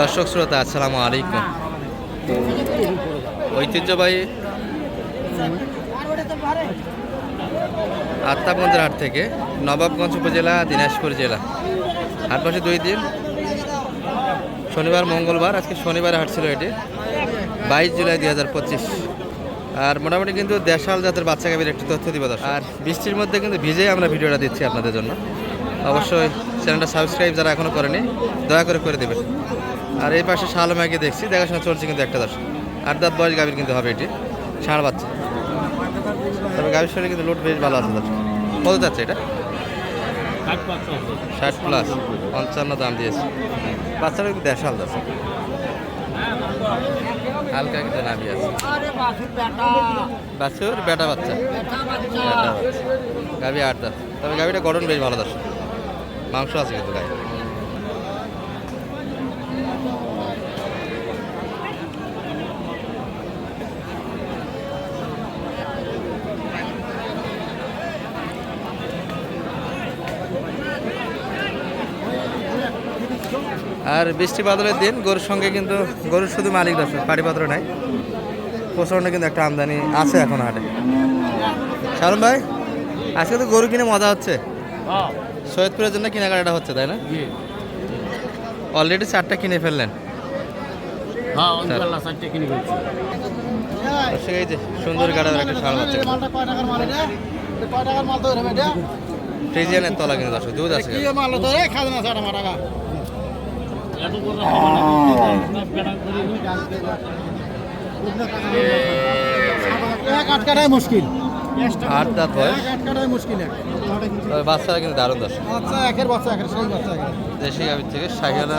দর্শক শ্রোতা, আসসালামু আলাইকুম। ঐতিহ্যবাহী আত্মাগঞ্জের হাট থেকে নবাবগঞ্জ উপজেলা, দিনাজপুর জেলা। হাট বসে দুই দিন। শনিবার, মঙ্গলবার, আজকে শনিবার হাট ছিল এটি, বাইশ জুলাই দুই হাজার পঁচিশ। আর মোটামুটি কিন্তু দেশাল জাতের বাচ্চা গাভীর একটি তথ্য দিব। আর বৃষ্টির মধ্যে কিন্তু ভিজেই আমরা ভিডিওটা দিচ্ছি আপনাদের জন্য। অবশ্যই চ্যানেলটা সাবস্ক্রাইব যারা এখনও করেনি, দয়া করে করে দেবেন। আর এই পাশে শালমাকে দেখছি, দেখাশোনা চলছে কিন্তু একটা দর্শক। আট দাঁত বয়স গাভীর কিন্তু হবে এটি, ষাঁড় বাচ্চা। তবে গাভীর শরীরে কিন্তু লোড বেশ ভালো আছে দর্শক। কত যাচ্ছে এটা? ষাট প্লাস পঞ্চান্ন দাম দিয়েছে। বাচ্চাটা কিন্তু দেশাল দর্শক। হালকা কিন্তু নামিয়ে আছে। বাছুর বেটা বাচ্চা। গাভী আট দাঁত। তবে গাভীটা গঠন বেশ ভালো দর্শক। মাংস আছে কিন্তু গায়ে। আর বৃষ্টি বাদলের দিন গরুর সঙ্গে কিন্তু গরুর শুধু মালিক দর্শক পাটিপত্র নাই। প্রচণ্ড কিন্তু একটা আমদানি আছে এখন হাটে। শারম ভাই আজকে তো গরু কিনে মজা হচ্ছে। সৈয়দপুরের জন্য কেনাকাটা হচ্ছে তাই না? অলরেডি চারটা কিনে ফেললেন। হ্যাঁ কিনে সুন্দর গাড়ার একটা ষাঁড় বাচ্চা মালটা কয় টাকার মাল এটা? কয় টাকার মাল তো এরকম এটা? ফ্রিজিয়ানের তলা কিন্তু দর্শক দুধ আছে। এক আটকাটাই মুশকিল। আট দাঁত বাচ্চারা কিন্তু দারুণ দর্শক। বাচ্চা একের বাচ্চা একের সেই বাচ্চা দেশি গাভীর থেকে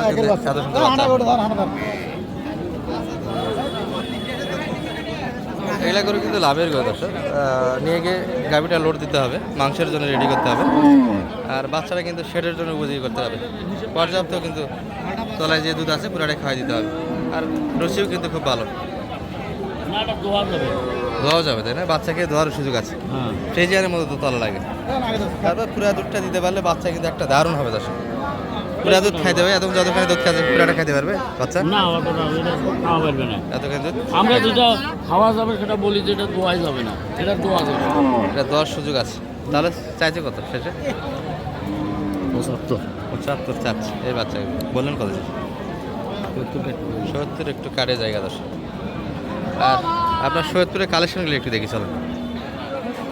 কিন্তু সাদা সুন্দর বাচ্চা এগুলা করে কিন্তু লাভের দর্শক। আহ, নিয়ে গিয়ে গাভিটা লোড দিতে হবে মাংসের জন্য রেডি করতে হবে। আর বাচ্চারা কিন্তু শেডের জন্য উপযোগী করতে হবে। পর্যাপ্ত কিন্তু তলায় যে দুধ আছে পুরাটাই খাওয়াই দিতে হবে। আর রসিও কিন্তু খুব ভালো। এটা যাবে ধোয়াও যাবে তাই না? বাচ্চাকে ধোয়ার সুযোগ আছে। হ্যাঁ। ফ্রিজিয়ারের মতো তো তলা লাগে। তারপর পুরা দুধটা দিতে পারলে বাচ্চা কিন্তু একটা দারুণ হবে দর্শক। পুরা দুধ খাইতে হবে এত যতখানি দুধ খাইতে পুরাটা খাইতে পারবে বাচ্চা? না অতটা খাওয়া পারবে না। এতখানি দুধ? আমরা যেটা খাওয়া যাবে সেটা বলি যে এটা দোয়াই যাবে না। এটা দোয়া যাবে। এটা দেওয়ার সুযোগ আছে। তাহলে চাইছে কত শেষে? পঁচাত্তর। পঁচাত্তর চাচ্ছে এই বাচ্চা। বললেন কত সত্তর একটু। কাটে জায়গা দশ। আর আপনার সৈয়দপুরের কালেকশনগুলো একটু দেখি চলো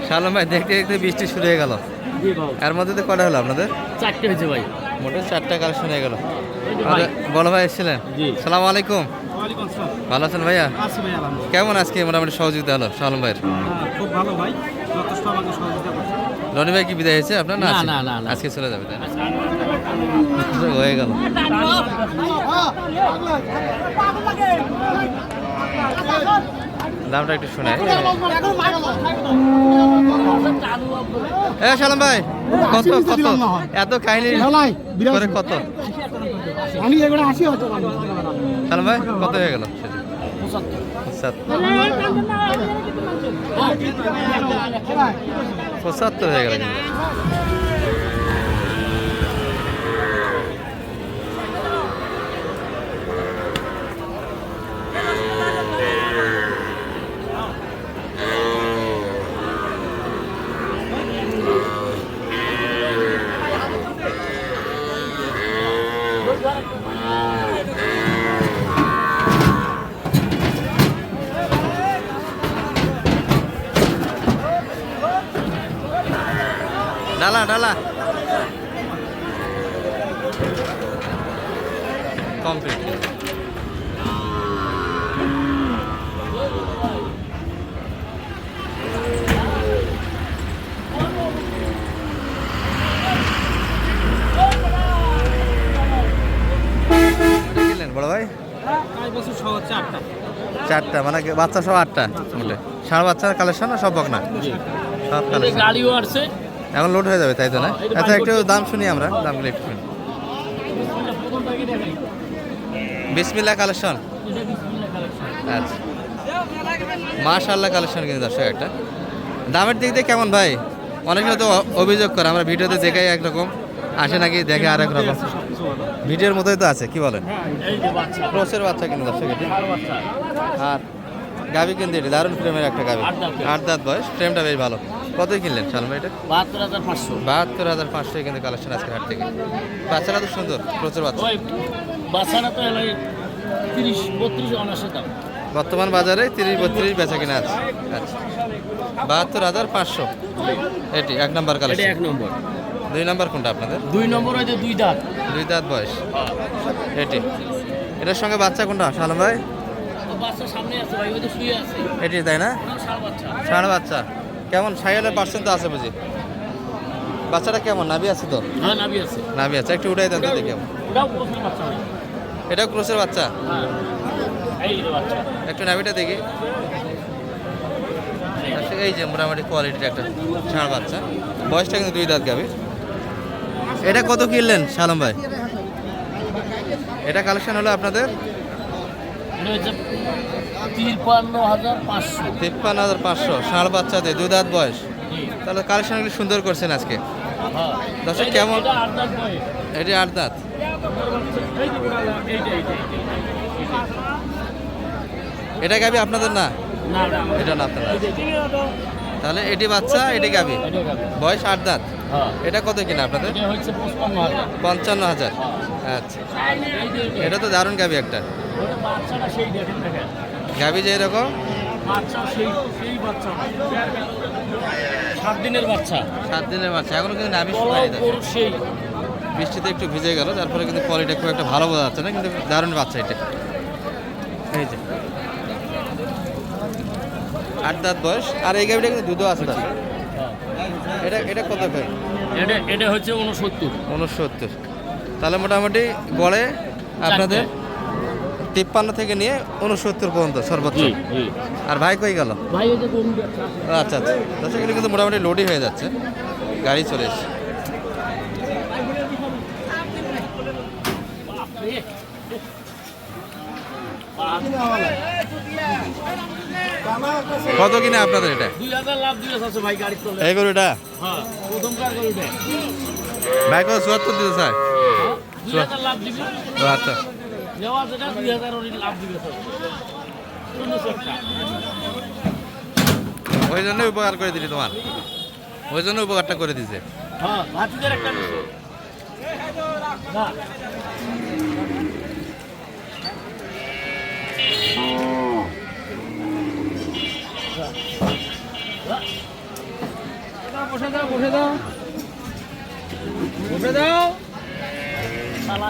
শালম ভাই দেখতে দেখতে বৃষ্টি শুরু হয়ে গেল। এর মধ্যে তো কটা হলো আপনাদের? চারটে হয়েছে ভাই। মোটে চারটা কালেকশন হয়ে গেল। বলো ভাই এসেছিলেন? সালাম আলাইকুম। ভালো আছেন ভাইয়া? কেমন আজকে মোটামুটি সহযোগিতা হলো শালম ভাইয়ের? হ্যাঁ, খুব ভালো ভাই। যথেষ্ট আমাকে সহযোগিতা রনি ভাই কি বিদায় হয়েছে আপনার না। আজকে? চলে যাবে তাই না? হয়ে গেল। দামটা একটু শোনায় এ সালাম ভাই কত কত? এত কাহিনী করে কত? আমি এগুলো আসি হয়তো সালাম ভাই কত হয়ে গেল? পঁচাত্তর। হয়ে গেল ডালা ডালা। কমপ্লিট বড় ভাই বছর সহ চারটা চারটা মানে বাচ্চা সব আটটা মোটে? ষাঁড় বাচ্চার কালেকশন সব বকনা? সব কালেকশন গাড়িও আসছে। এখন লোড হয়ে যাবে তাই তো না? হ্যাঁ, আচ্ছা একটু দাম শুনি আমরা দামগুলো একটু শুনি। বিসমিল্লা কালেকশন আচ্ছা। মাশাল্লাহ কালেকশন কিন্তু দর্শক একটা। দামের দিক দিয়ে কেমন ভাই? অনেকে তো অভিযোগ করে আমরা ভিডিওতে দেখাই একরকম আসে নাকি দেখে আর এক রকম ভিডিওর মতোই তো আছে কি বলেন? বাচ্চা। ক্রসের বাচ্চা কিনে দর্শক এটি। আর গাবি কিন্তু এটি দারুণ ফ্রেমের একটা গাবি। আট দাঁত। বয়স। ফ্রেমটা বেশ ভালো। কতই কিনলেন সালমা এটা? বাহাত্তর হাজার পাঁচশো। বাহাত্তর হাজার পাঁচশো কিন্তু কালেকশন আজকে হাট থেকে। বাচ্চারা তো সুন্দর প্রচুর বাচ্চা। বাচ্চারা তো তিরিশ বত্রিশ অনার্সের দাম। বর্তমান বাজারে তিরিশ বত্রিশ বেচা কিনা আছে। আচ্ছা। বাহাত্তর হাজার পাঁচশো। এটি এক নম্বর কালেকশন। এক নম্বর। দুই নম্বর কোনটা আপনাদের? দুই নম্বর যে দুই দাঁত। দুই দাঁত বয়স। এটি। এটার সঙ্গে বাচ্চা কোনটা সালম ভাই? বাচ্চা সামনে আছে ভাই ওই যে শুয়ে আছে। এটি তাই না? ষাঁড় বাচ্চা। ষাঁড় বাচ্চা। কেমন সাইয়ালের পার্সেন্ট তো আছে বুঝি? বাচ্চাটা কেমন নাভি আছে তো? হ্যাঁ আছে। নাভি আছে একটু উঠাই দেন তো দেখি এটাও ক্রোসের বাচ্চা হ্যাঁ বাচ্চা। একটু নাভিটা দেখি। আচ্ছা, এই যে মোটামুটি কোয়ালিটির একটা ষাঁড় বাচ্চা। বয়সটা কিন্তু দুই দাঁত গাবে এটা কত কিনলেন সালম ভাই? এটা কালেকশন হলো আপনাদের এটা হচ্ছে তিপ্পান্ন হাজার পাঁচশো। তিপ্পান্ন হাজার পাঁচশো ষাঁড় বাচ্চাতে দুই দাঁত বয়স তাহলে কালেকশনগুলি সুন্দর করছেন আজকে। হ্যাঁ। দর্শক কেমন? এটা আট দাঁত। এটি গাবি আপনাদের না? এটা না আপনাদের। এইটা। তাহলে এটি বাচ্চা এটি গাবি? বয়স আট দাঁত হ্যাঁ। এটা কত কিনা আপনাদের। পঞ্চান্ন হাজার। আচ্ছা আর এই যে, এইটা, এটা তো দারুণ গাবি একটা। গাবি যে এরকম? সাত দিনের বাচ্চা। সাত দিনের বাচ্চা। এখনও কিন্তু নাভি সেই। বৃষ্টিতে একটু ভিজে গেল ফলে কিন্তু কোয়ালিটি খুব একটা ভালো বোঝা যাচ্ছে না কিন্তু দারুণ বাচ্চা এটা। এই যে। আট দাঁত বয়স। আর এই গাবিটা কিন্তু দুধও আছে তার এটা এটা কত ভাই এটা এটা হচ্ছে উনসত্তর উনসত্তর তাহলে মোটামুটি গড়ে আপনাদের তিপ্পান্ন থেকে নিয়ে উনসত্তর পর্যন্ত সর্বোচ্চ। আর ভাই কই গেল? আচ্ছা আচ্ছা। আচ্ছা এগুলো কিন্তু মোটামুটি লোডই হয়ে যাচ্ছে। গাড়ি চলে এসছে। কত কিনা আপনাদের এটা? এই গরুটা? হ্যাঁ গরুটা? ভাই কত চুয়াত্তর দিতে ও আচ্ছা। নেওয়া যেটা দুই হাজার লাভ দিবে ওই জন্যই উপকার করে দিলি তোমার। ওই জন্য উপকারটা করে দিছে। হ্যাঁ একটা না বসে দাও বসে দাও। বসে দাও। শালা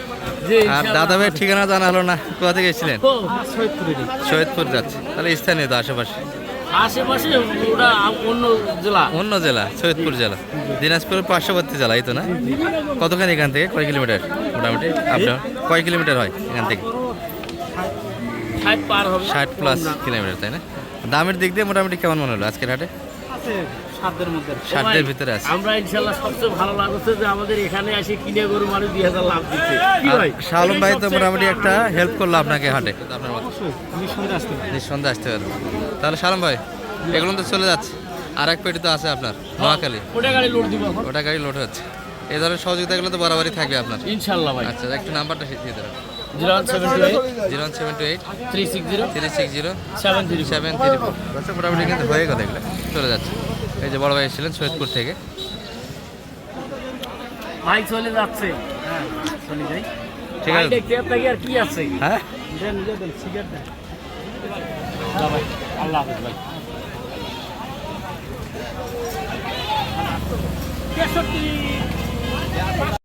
আর দাদা ভাইয়ের ঠিকানা জানা হলো না কোথা থেকে এসেছিলেন? সৈয়দপুরে। যাচ্ছে। তাহলে স্থানীয় তো আশেপাশে। আশেপাশে ওটা অন্য জেলা। অন্য জেলা সৈয়দপুর জেলা। দিনাজপুরের পার্শ্ববর্তী জেলা এই তো না? কতখানি এখান থেকে? কয় কিলোমিটার? মোটামুটি আপনার কয় কিলোমিটার হয় এখান থেকে? ষাট প্লাস কিলোমিটার তাই না? দামের দিক দিয়ে মোটামুটি কেমন মনে হলো আজকের হাটে? আছে। মধ্যে ভিতরে আছে। আমরা ইনশাল্লাহ সবচেয়ে ভালো লাগছে যে আমাদের এখানে এসে কিনে গরু মানুষ দুই হাজার লাভ দিচ্ছে। শালম ভাই? তো মোটামুটি একটা হেল্প করল আপনাকে হাটে। আপনার মতো নিঃসন্দেহে আসতে। নিঃসন্দেহে তাহলে শালম ভাই এগুলো তো চলে যাচ্ছে। আর এক পেটি তো আছে আপনার নোয়াখালী। ওটা গাড়ি লোড দিব ওটা গাড়ি লোড হচ্ছে। এই ধরনের সহযোগিতাগুলো তো বরাবরই থাকবে আপনার। ইনশাল্লাহ ভাই। আচ্ছা একটু নাম্বারটা দিয়ে দেবেন। Zero one seven two eight. Zero one seven two eight. Three six zero. Three six zero. Seven three seven three আচ্ছা মোটামুটি কিন্তু হয়ে গেল এগুলো। চলে যাচ্ছে। এই যে বড় ভাই এসেছিলেন সৈয়দপুর থেকে। ভাই চলে যাচ্ছে। হ্যাঁ চলে যাই। ঠিক আছে। দেখতে আপনাকে আর কি আছে? হ্যাঁ? দেন দেন সিগারেট দেন। ভাই আল্লাহ হাফেজ ভাই। তেষট্টি।